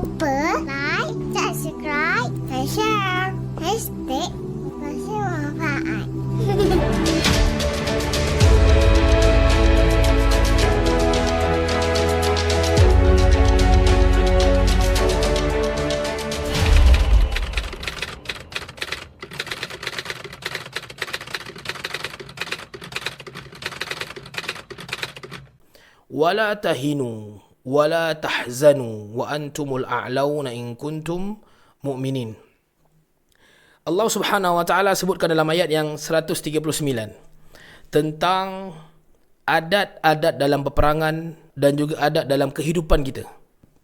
lupa like, subscribe dan share. Hashtag Masih Manfaat. ولا تهنوا wala tahzanu wa antumul a'launa in kuntum mu'minin. Allah Subhanahu wa taala sebutkan dalam ayat yang 139 tentang adat-adat dalam peperangan dan juga adat dalam kehidupan kita.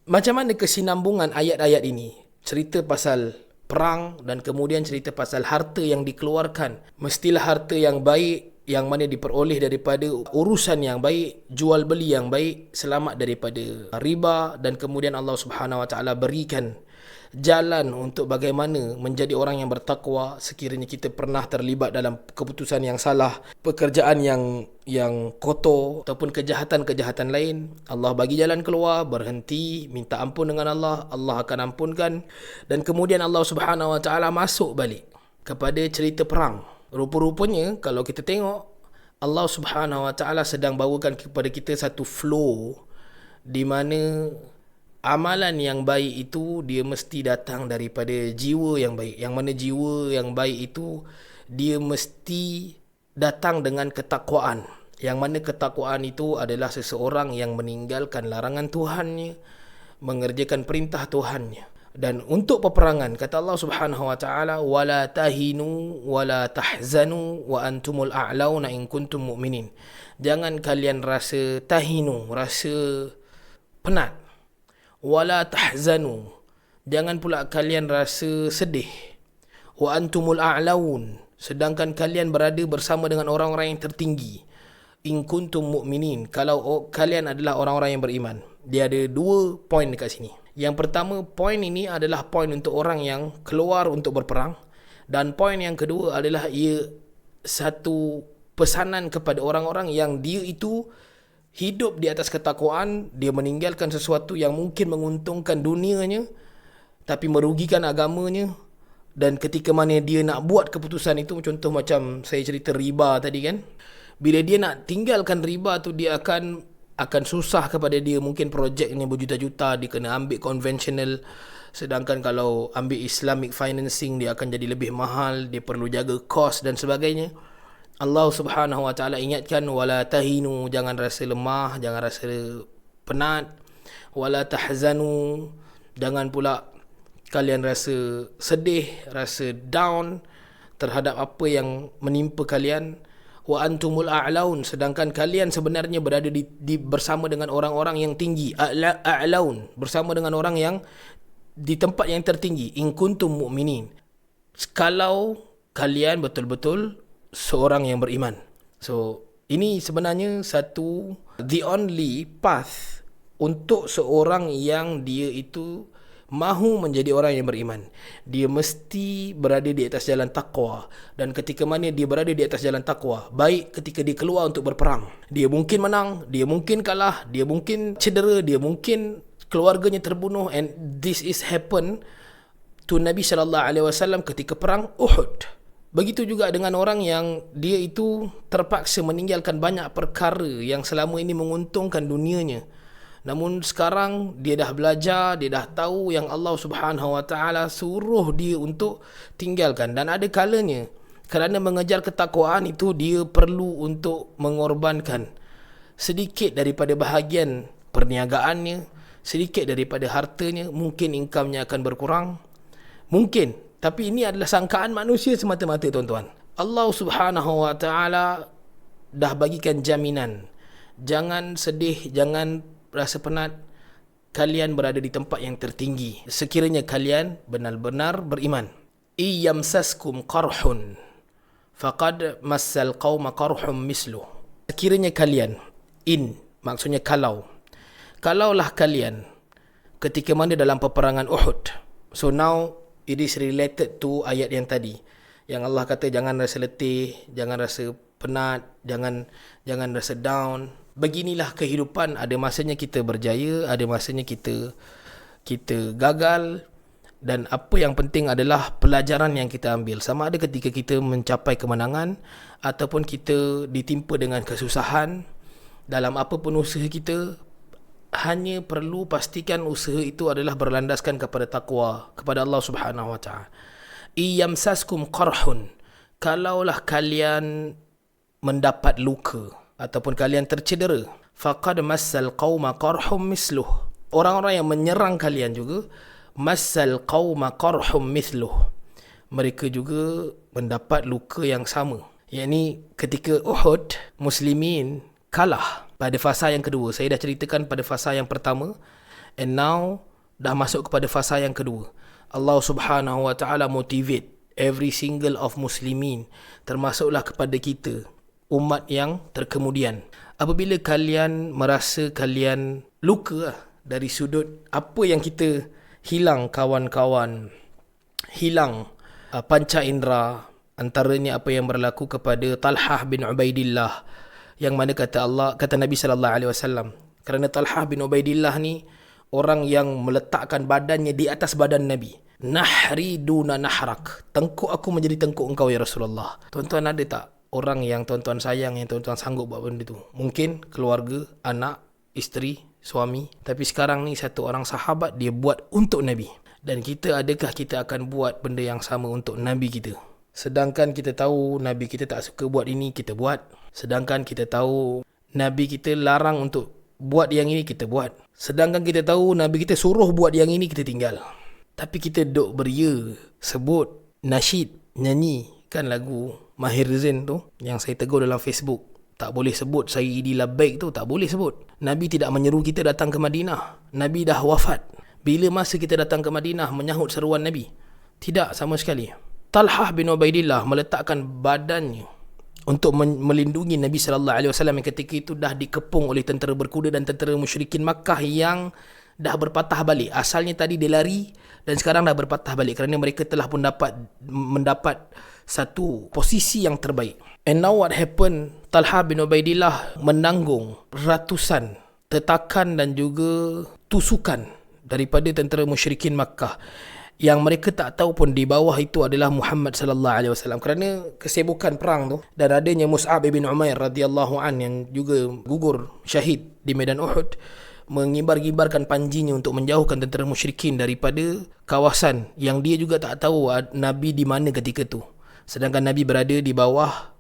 Macam mana kesinambungan ayat-ayat ini? Cerita pasal perang dan kemudian cerita pasal harta yang dikeluarkan. Mestilah harta yang baik yang mana diperoleh daripada urusan yang baik, jual beli yang baik, selamat daripada riba dan kemudian Allah Subhanahu Wa Taala berikan jalan untuk bagaimana menjadi orang yang bertakwa. Sekiranya kita pernah terlibat dalam keputusan yang salah, pekerjaan yang yang kotor ataupun kejahatan-kejahatan lain, Allah bagi jalan keluar, berhenti, minta ampun dengan Allah, Allah akan ampunkan. Dan kemudian Allah Subhanahu Wa Taala masuk balik kepada cerita perang rupa-rupanya kalau kita tengok Allah Subhanahu Wa Taala sedang bawakan kepada kita satu flow di mana amalan yang baik itu dia mesti datang daripada jiwa yang baik. Yang mana jiwa yang baik itu dia mesti datang dengan ketakwaan. Yang mana ketakwaan itu adalah seseorang yang meninggalkan larangan Tuhannya, mengerjakan perintah Tuhannya dan untuk peperangan kata Allah Subhanahu wa taala wala tahinu wala tahzanu wa antumul a'launa in kuntum mu'minin. Jangan kalian rasa tahinu rasa penat. Wala tahzanu. Jangan pula kalian rasa sedih. Wa antumul a'laun. Sedangkan kalian berada bersama dengan orang-orang yang tertinggi. In kuntum mu'minin. Kalau oh, kalian adalah orang-orang yang beriman. Dia ada dua poin dekat sini yang pertama, poin ini adalah poin untuk orang yang keluar untuk berperang. Dan poin yang kedua adalah ia satu pesanan kepada orang-orang yang dia itu hidup di atas ketakwaan, dia meninggalkan sesuatu yang mungkin menguntungkan dunianya tapi merugikan agamanya dan ketika mana dia nak buat keputusan itu contoh macam saya cerita riba tadi kan bila dia nak tinggalkan riba tu dia akan akan susah kepada dia. Mungkin projeknya berjuta-juta dia kena ambil konvensional sedangkan kalau ambil islamic financing dia akan jadi lebih mahal dia perlu jaga kos dan sebagainya. Allah Subhanahu wa taala ingatkan wala tahinu jangan rasa lemah jangan rasa penat. Wala tahzanu jangan pula kalian rasa sedih rasa down terhadap apa yang menimpa kalian wa antumul a'laun sedangkan kalian sebenarnya berada di, di bersama dengan orang-orang yang tinggi. A'la a'laun bersama dengan orang yang di tempat yang tertinggi. In kuntum mu'minin. Kalau kalian betul-betul seorang yang beriman. So ini sebenarnya satu the only path untuk seorang yang dia itu mahu menjadi orang yang beriman. Dia mesti berada di atas jalan takwa dan ketika mana dia berada di atas jalan takwa, baik ketika dia keluar untuk berperang. Dia mungkin menang, dia mungkin kalah, dia mungkin cedera, dia mungkin keluarganya terbunuh and this is happen to Nabi sallallahu alaihi wasallam ketika perang Uhud. Begitu juga dengan orang yang dia itu terpaksa meninggalkan banyak perkara yang selama ini menguntungkan dunianya. Namun sekarang dia dah belajar, dia dah tahu yang Allah Subhanahu Wa Taala suruh dia untuk tinggalkan dan ada kalanya kerana mengejar ketakwaan itu dia perlu untuk mengorbankan sedikit daripada bahagian perniagaannya, sedikit daripada hartanya, mungkin income-nya akan berkurang. Mungkin, tapi ini adalah sangkaan manusia semata-mata tuan-tuan. Allah Subhanahu Wa Taala dah bagikan jaminan. Jangan sedih, jangan rasa penat kalian berada di tempat yang tertinggi. Sekiranya kalian benar-benar beriman. Iyamsaskum qarhun faqad massal qauma qarhum mislu. Sekiranya kalian in maksudnya kalau kalaulah kalian ketika mana dalam peperangan Uhud. So now it is related to ayat yang tadi yang Allah kata jangan rasa letih jangan rasa penat jangan jangan rasa down. Beginilah kehidupan. Ada masanya kita berjaya ada masanya kita kita gagal. Dan apa yang penting adalah pelajaran yang kita ambil. Sama ada ketika kita mencapai kemenangan ataupun kita ditimpa dengan kesusahan dalam apapun usaha kita hanya perlu pastikan usaha itu adalah berlandaskan kepada takwa kepada Allah Subhanahu wa taala. Iyamsaskum qarhun. Kalaulah kalian mendapat luka ataupun kalian tercedera. Faqad massal qauma qarhum misluh. Orang-orang yang menyerang kalian juga massal qauma qarhum mithluh mereka juga mendapat luka yang sama. Yakni ketika Uhud muslimin kalah pada fasa yang kedua. Saya dah ceritakan pada fasa yang pertama and now dah masuk kepada fasa yang kedua. Allah Subhanahu wa taala motivate every single of muslimin termasuklah kepada kita umat yang terkemudian. Apabila kalian merasa kalian luka dari sudut apa yang kita hilang kawan-kawan hilang uh, panca indera antaranya apa yang berlaku kepada Talhah bin Ubaidillah yang mana kata Allah kata Nabi sallallahu alaihi wasallam kerana Talhah bin Ubaidillah ni orang yang meletakkan badannya di atas badan Nabi. Nahri duna nahrak. Tengkuk aku menjadi tengkuk engkau ya Rasulullah. Tuan-tuan ada tak orang yang tuan-tuan sayang yang tuan-tuan sanggup buat benda tu. Mungkin keluarga anak isteri suami. Tapi sekarang ni satu orang sahabat dia buat untuk nabi. Dan kita adakah kita akan buat benda yang sama untuk nabi kita? Sedangkan kita tahu nabi kita tak suka buat ini kita buat. Sedangkan kita tahu nabi kita larang untuk buat yang ini kita buat. Sedangkan kita tahu nabi kita suruh buat yang ini kita tinggal. Tapi kita duk beria sebut nasyid nyanyi kan lagu Mahir Zain tu yang saya tegur dalam Facebook. Tak boleh sebut saya idi labaik tu tak boleh sebut. Nabi tidak menyeru kita datang ke Madinah. Nabi dah wafat. Bila masa kita datang ke Madinah menyahut seruan Nabi? Tidak sama sekali. Talhah bin Ubaidillah meletakkan badannya untuk melindungi Nabi sallallahu alaihi wasallam yang ketika itu dah dikepung oleh tentera berkuda dan tentera musyrikin Makkah yang dah berpatah balik. Asalnya tadi dia lari dan sekarang dah berpatah balik kerana mereka telah pun dapat mendapat satu posisi yang terbaik. And now what happened? Talha bin Ubaidillah menanggung ratusan tetakan dan juga tusukan daripada tentera musyrikin Makkah yang mereka tak tahu pun di bawah itu adalah Muhammad sallallahu alaihi wasallam kerana kesibukan perang tu dan adanya Mus'ab bin Umair radhiyallahu an yang juga gugur syahid di medan Uhud mengibar-gibarkan panjinya untuk menjauhkan tentera musyrikin daripada kawasan yang dia juga tak tahu Nabi di mana ketika itu. Sedangkan Nabi berada di bawah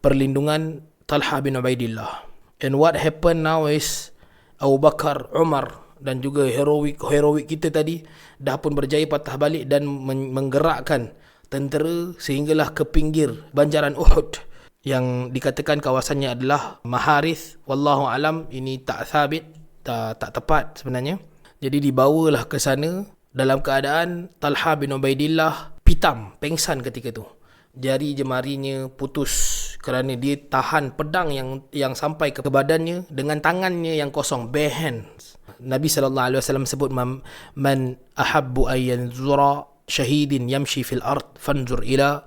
perlindungan Talha bin Ubaidillah. And what happened now is Abu Bakar, Umar dan juga heroik heroik kita tadi dah pun berjaya patah balik dan menggerakkan tentera sehinggalah ke pinggir banjaran Uhud yang dikatakan kawasannya adalah Maharith wallahu alam ini tak sabit tak, tak tepat sebenarnya. Jadi dibawalah ke sana dalam keadaan Talha bin Ubaidillah pitam, pengsan ketika tu. Jari jemarinya putus kerana dia tahan pedang yang yang sampai ke badannya dengan tangannya yang kosong, bare hands. Nabi sallallahu alaihi wasallam sebut man ahabbu ayyan zura syahidin yamshi fil ard fanzur ila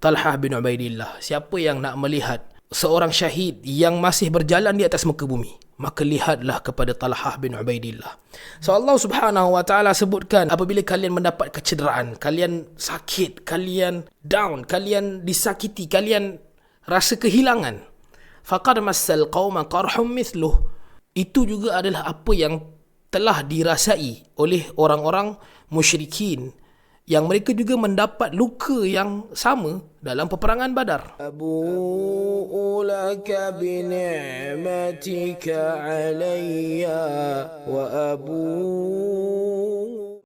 Talha bin Ubaidillah. Siapa yang nak melihat seorang syahid yang masih berjalan di atas muka bumi? Maka lihatlah kepada Talhah bin Ubaidillah. So Allah Subhanahu wa taala sebutkan apabila kalian mendapat kecederaan, kalian sakit, kalian down, kalian disakiti, kalian rasa kehilangan. Faqad massal qauma qarhum mithluh. Itu juga adalah apa yang telah dirasai oleh orang-orang musyrikin yang mereka juga mendapat luka yang sama dalam peperangan Badar. Abu bi ni'matika alayya wa abu